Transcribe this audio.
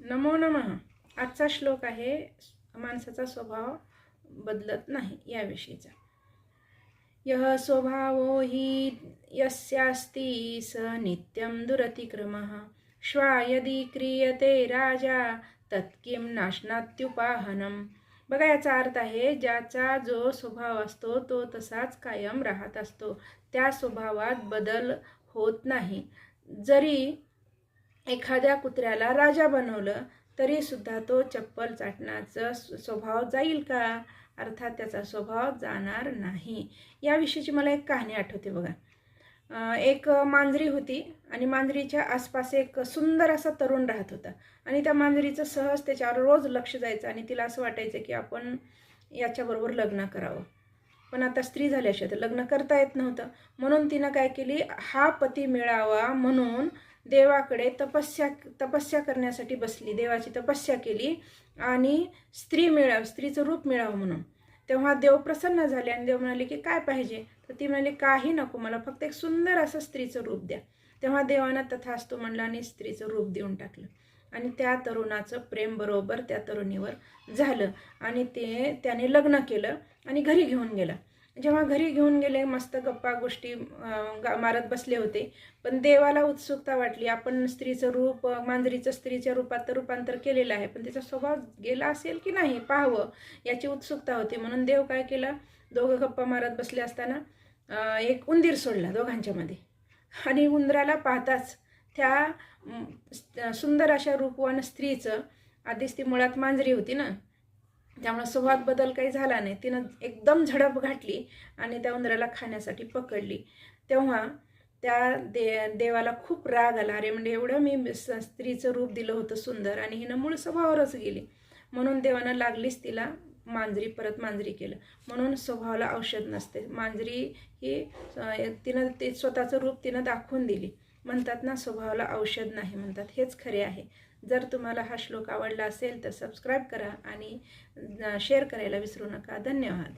नमो नमः. आजचा श्लोक आहे माणसाचा स्वभाव बदलत नाही याविषयीचा. यह स्वभावो हि यस्यास्ति स नित्यं दुरतिक्रमः. श्वा यदि क्रियते राजा तत्किं नाशनात्युपाहनम बघा याचा अर्थ आहे ज्याचा जो स्वभाव असतो तो तसाच कायम राहत असतो. त्या स्वभावात बदल होत नाही. जरी एखाद्या कुत्र्याला राजा बनवलं तरी सुद्धा तो चप्पल चाटण्याचा स्वभाव जाईल का? अर्थात त्याचा स्वभाव जाणार नाही. याविषयीची मला एक कहाणी आठवते बघा. एक मांजरी होती आणि मांजरीच्या आसपास एक सुंदर असा तरुण राहत होता. आणि त्या मांजरीचं सहज त्याच्यावर रोज लक्ष जायचं आणि तिला असं वाटायचं की आपण याच्याबरोबर लग्न करावं. पण आता स्त्री झाल्याशिवाय तर लग्न करता येत नव्हतं. म्हणून तिनं काय केली? हा पती मिळावा म्हणून देवाकडे तपस्या तपस्या करण्यासाठी बसली देवाची तपस्या केली आणि स्त्री मिळावं स्त्रीचं रूप मिळावं म्हणून. तेव्हा देव प्रसन्न झाले आणि देव म्हणाले की काय पाहिजे? तर ती म्हणाली काही नको मला फक्त एक सुंदर असं स्त्रीचं रूप द्या. तेव्हा देवानं तथास्तू म्हणलं आणि स्त्रीचं रूप देऊन टाकलं. आणि त्या तरुणाचं प्रेम बरोबर त्या तरुणीवर झालं आणि ते त्याने लग्न केलं आणि घरी घेऊन गेला. जेव्हा घरी घेऊन गेले मस्त गप्पा गोष्टी गा- मारत बसले होते. पण देवाला उत्सुकता वाटली. आपण स्त्रीचं रूप मांजरीचं स्त्रीच्या रूपात तर रूपांतर केलेलं आहे. पण तिचा स्वभाव गेला असेल की नाही पाहावं याची उत्सुकता होती. म्हणून देव काय केला? दोघं गप्पा मारत बसले असताना एक उंदीर सोडला दोघांच्यामध्ये आणि उंदराला पाहताच त्या सुंदर अशा रूपवान स्त्रीचं आधीच ती मुळात मांजरी होती ना त्यामुळे स्वभावात बदल काही झाला नाही. तिनं एकदम झडप घातली आणि त्या उंदराला खाण्यासाठी पकडली. तेव्हा त्या दे देवाला खूप राग आला. अरे म्हणजे एवढं मी स- स्त्रीचं रूप दिलं होतं सुंदर आणि हिनं मूळ स्वभावावरच गेली. म्हणून देवानं लागलीच तिला मांजरी परत मांजरी केलं. म्हणून स्वभावाला औषध नसते. मांजरी ही तिनं ते स्वतःचं रूप तिनं दाखवून दिली. म्हणतात ना स्वभावाला औषध नाही म्हणतात. हेच खरे आहे. जर तुम्हाला हा श्लोक आवडला असेल तर सबस्क्राईब करा आणि शेअर करायला विसरू नका. धन्यवाद.